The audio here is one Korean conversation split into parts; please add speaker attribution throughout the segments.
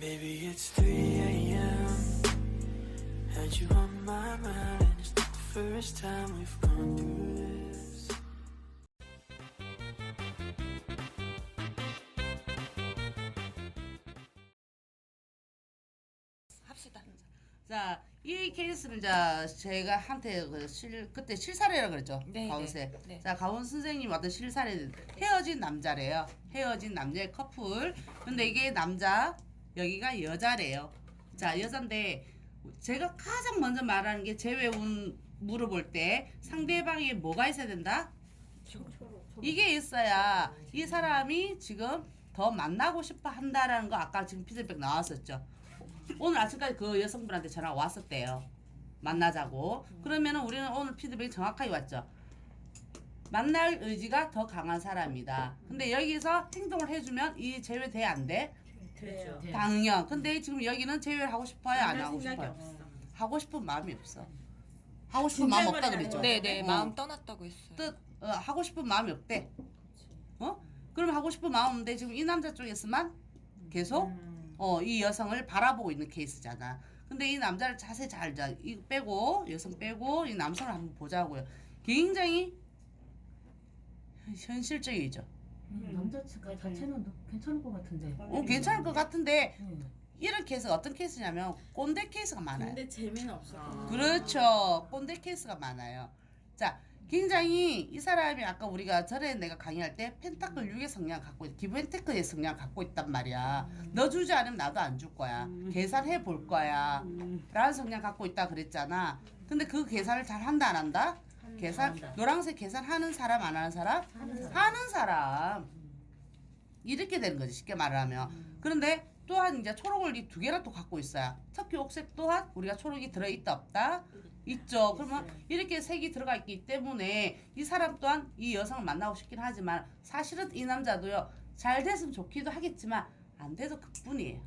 Speaker 1: Maybe it's 3 a.m. Had you on my mind, and it's not the first time we've gone through this.
Speaker 2: 합시다.
Speaker 3: 자, 이 케이스는 자 제가 한테 그 실, 그때 실사례라 그랬죠.
Speaker 2: 네,
Speaker 3: 가운세.
Speaker 2: 네, 네.
Speaker 3: 자, 가운 선생님 어떤 실사례 헤어진 남자래요. 헤어진 남자의 커플. 근데 이게 남자 여기가 여자래요. 자, 여잔데 제가 가장 먼저 말하는 게 재회운 물어볼 때 상대방이 뭐가 있어야 된다? 이게 있어야 이 사람이 지금 더 만나고 싶어 한다라는 거 아까 지금 피드백 나왔었죠. 오늘 아침까지 그 여성분한테 전화 왔었대요. 만나자고. 그러면은 우리는 오늘 피드백이 정확하게 왔죠. 만날 의지가 더 강한 사람이다. 근데 여기서 행동을 해주면 이 제외 돼 안 돼?
Speaker 2: 그래요.
Speaker 3: 당연. 근데 지금 여기는 제외를 하고 싶어요? 안 하고
Speaker 2: 생각이
Speaker 3: 싶어요?
Speaker 2: 없어.
Speaker 3: 하고 싶은 마음이 없어. 하고 싶은 마음 없다 그랬죠.
Speaker 2: 네, 네.
Speaker 3: 어.
Speaker 2: 마음 떠났다고 했어요.
Speaker 3: 뜻 어, 하고 싶은 마음이 없대. 어? 그럼 하고 싶은 마음 없는데 지금 이 남자 쪽에서만 계속 어, 이 여성을 바라보고 있는 케이스잖아. 근데 이 남자를 자세히 잘 자. 이거 빼고 여성 빼고 이 남성을 한번 보자고요. 굉장히 현실적이죠.
Speaker 4: 남자 가 자체는 너- 괜찮을 것 같은데.
Speaker 3: 어, 괜찮을 것 같은데
Speaker 4: 응.
Speaker 3: 이런 케이스가 어떤 케이스냐면 꼰대 케이스가 많아요.
Speaker 5: 근데 재미는 없어.
Speaker 3: 그렇죠. 꼰대 케이스가 많아요. 자, 굉장히 이 사람이 아까 우리가 전에 내가 강의할 때 펜타클 6의 성향 갖고 있, 기브앤테크의 성향 갖고 있단 말이야. 너 주지 않으면 나도 안 줄 거야. 계산해 볼 거야. 라는 성향 갖고 있다 그랬잖아. 근데 그 계산을 잘 한다 안 한다? 계산 노란색 계산하는 사람 안 하는 사람? 하는 사람. 이렇게 되는 거지 쉽게 말을 하면. 그런데 또한 이제 초록을 이 두 개나 또 갖고 있어요. 특히 옥색 또한 우리가 초록이 들어 있다 없다 있죠. 그러면 이렇게 색이 들어가 있기 때문에 이 사람 또한 이 여성을 만나고 싶긴 하지만 사실은 이 남자도요 잘 됐으면 좋기도 하겠지만 안 돼도 그뿐이에요.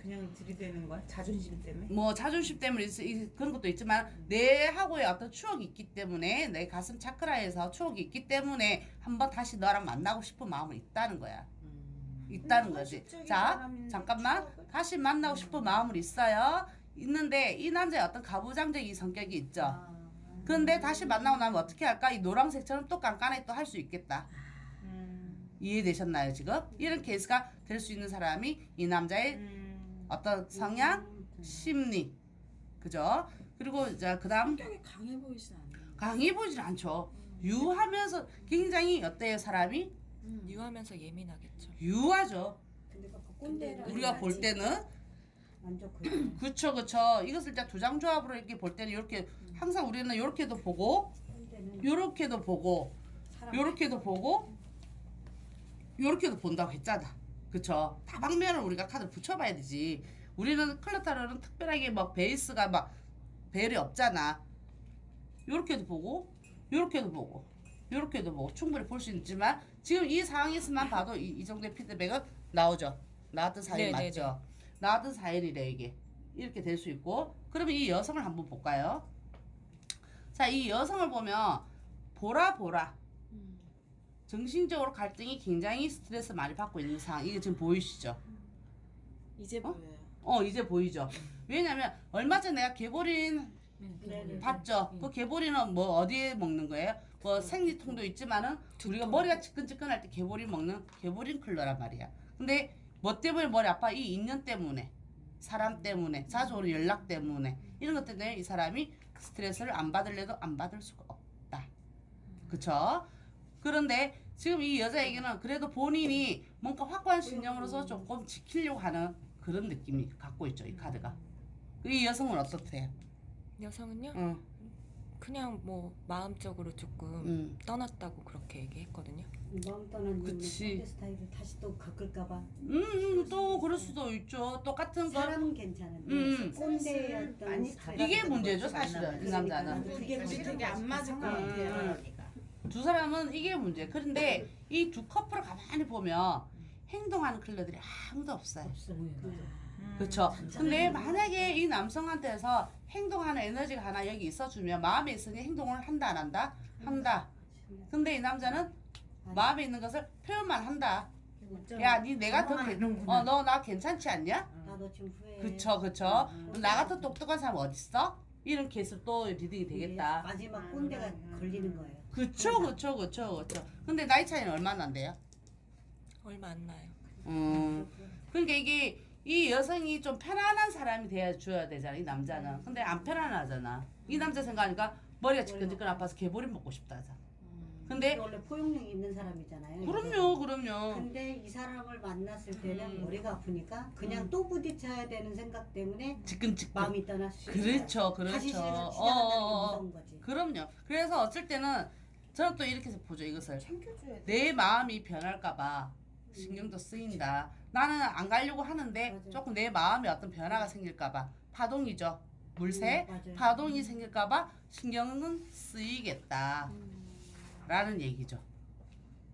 Speaker 5: 그냥 들이대는 거야? 자존심 때문에?
Speaker 3: 뭐 자존심 때문에 있, 이- 그런 것도 있지만 내하고의 어떤 추억이 있기 때문에 내 가슴 차크라에서 추억이 있기 때문에 한번 다시 너랑 만나고 싶은 마음은 있다는 거야. 있다는 거지.
Speaker 5: 현실적인
Speaker 3: 자,
Speaker 5: 사람인데
Speaker 3: 잠깐만.
Speaker 5: 추억을?
Speaker 3: 다시 만나고 싶은 마음은 있어요. 있는데 이 남자의 어떤 가부장적인 성격이 있죠.
Speaker 5: 아.
Speaker 3: 근데 다시 만나고 나면 어떻게 할까? 이 노란색처럼 또 깐깐하게 또 할 수 있겠다.
Speaker 5: 음.
Speaker 3: 이해되셨나요, 지금? 이런 케이스가 될 수 있는 사람이 이 남자의
Speaker 5: 음.
Speaker 3: 어떤 성향, 심리, 그죠? 그리고 이제 그다음
Speaker 5: 성격이 강해 보이진 않네.
Speaker 3: 강해 보이질 않죠. 유하면서 굉장히 어때요, 사람이?
Speaker 2: 유하면서 예민하겠죠.
Speaker 3: 유하죠.
Speaker 6: 근데 그
Speaker 3: 우리가 볼 때는
Speaker 6: 안 좋거든.
Speaker 3: 그쵸, 그쵸. 이것을 이제 두장 조합으로 이렇게 볼 때는 이렇게 항상 우리는 이렇게도 보고,
Speaker 6: 꼰대는
Speaker 3: 요렇게도 보고,
Speaker 6: 사람
Speaker 3: 요렇게도 보고, 요렇게도 본다고 했잖아. 그쵸? 다방면을 우리가 카드를 붙여봐야 되지. 우리는 클러타로는 특별하게 막 베이스가 막 배열이 없잖아. 요렇게도 보고, 요렇게도 보고, 요렇게도 보고 충분히 볼 수 있지만 지금 이 상황에서만 봐도 이, 이 정도의 피드백은 나오죠. 나왔던 사연
Speaker 2: 네, 네,
Speaker 3: 맞죠? 나왔던 사연이래 이게. 이렇게 될 수 있고 그러면 이 여성을 한번 볼까요? 자, 이 여성을 보면 보라 보라 정신적으로 갈등이 굉장히 스트레스 많이 받고 있는 상황. 이게 지금 보이시죠?
Speaker 5: 이제
Speaker 3: 어?
Speaker 5: 보여요.
Speaker 3: 어, 이제 보이죠? 왜냐면 얼마 전에 내가 개보린
Speaker 6: 네네.
Speaker 3: 봤죠? 그 개보리는 뭐 어디에 먹는 거예요? 뭐 생리통도 있지만은 우리가 머리가 지끈지끈할 때 개보리 먹는 개보린 컬러란 말이야. 근데 뭐 때문에 머리 아파? 이 인연 때문에. 사람 때문에, 자주 오는 연락 때문에 이런 것 때문에 이 사람이 스트레스를 안 받을래도 안 받을 수가 없다. 그쵸? 그런데 지금 이 여자에게는 그래도 본인이 뭔가 확고한 신념으로서 조금 지키려고 하는 그런 느낌이 갖고 있죠, 이 카드가. 이 여성은 어떻대요?
Speaker 2: 여성은요?
Speaker 3: 응.
Speaker 2: 그냥 뭐 마음적으로 조금
Speaker 3: 음.
Speaker 2: 떠났다고 그렇게 얘기했거든요.
Speaker 6: 마음 떠난
Speaker 3: 그치.
Speaker 6: 스타일을 다시 또 겪을까봐.
Speaker 3: 음, 음, 또 그럴 수도 있죠. 똑같은 거.
Speaker 6: 사람은 괜찮은데
Speaker 3: 음.
Speaker 6: 스타일
Speaker 3: 이게 문제죠, 사실은. 이 남자는.
Speaker 5: 그게 되게 안 맞을 것 같아요.
Speaker 3: 두 사람은 이게 문제. 그런데 이 두 커플을 가만히 보면 행동하는 클러들이 아무도 없어요.
Speaker 4: 없어 보여.
Speaker 3: 그렇죠. 근데 만약에 이 남성한테서 행동하는 에너지가 하나 여기 있어주면 마음에 있으니 행동을 한다 안 한다? 한다. 근데 이 남자는 마음에 있는 것을 표현만 한다.
Speaker 5: 문자.
Speaker 3: 야, 니 내가 더
Speaker 5: 있는구나.
Speaker 3: 어, 너 나 괜찮지 않냐?
Speaker 6: 나도 지금 후회.
Speaker 3: 그쵸, 그쵸.
Speaker 6: 음.
Speaker 3: 나 같은 똑똑한 사람 어딨어? 이런 케이스 또 리딩이 되겠다.
Speaker 6: 마지막 꼰대가
Speaker 5: 음.
Speaker 6: 걸리는 거예요.
Speaker 3: 그쵸, 그쵸, 그쵸, 그쵸. 근데 나이 차이는 얼마나 안 돼요?
Speaker 2: 얼마 안 나요.
Speaker 3: 음. 그러니까 이게 이 여성이 좀 편안한 사람이 돼야 줘야 되잖아, 이 남자는. 근데 안 편안하잖아. 이 남자 생각하니까 머리가 지끈지끈 아파서 개보리 먹고 싶다 하잖아. 근데
Speaker 6: 원래 포용력 있는 사람이잖아요.
Speaker 3: 그럼요, 그럼요.
Speaker 6: 근데 이 사람을 만났을 때는
Speaker 3: 음.
Speaker 6: 머리가 아프니까 그냥 또 부딪혀야 되는 생각 때문에
Speaker 3: 지끈지끈.
Speaker 6: 마음이 떠날 수 있어요.
Speaker 3: 그렇죠, 그렇죠.
Speaker 6: 다시 시작한다는 게
Speaker 3: 어, 어, 어.
Speaker 6: 무서운 거지.
Speaker 3: 그럼요. 그래서 어쩔 때는 저는 또 이렇게 해서 보죠, 이것을.
Speaker 5: 챙겨줘야 돼.
Speaker 3: 내 마음이 변할까봐 신경도 쓰인다. 나는 안 가려고 하는데
Speaker 6: 맞아요.
Speaker 3: 조금 내 마음에 어떤 변화가 생길까봐 파동이죠. 물새
Speaker 6: 음, 맞아요.
Speaker 3: 파동이 생길까봐 신경은 쓰이겠다. 라는 얘기죠.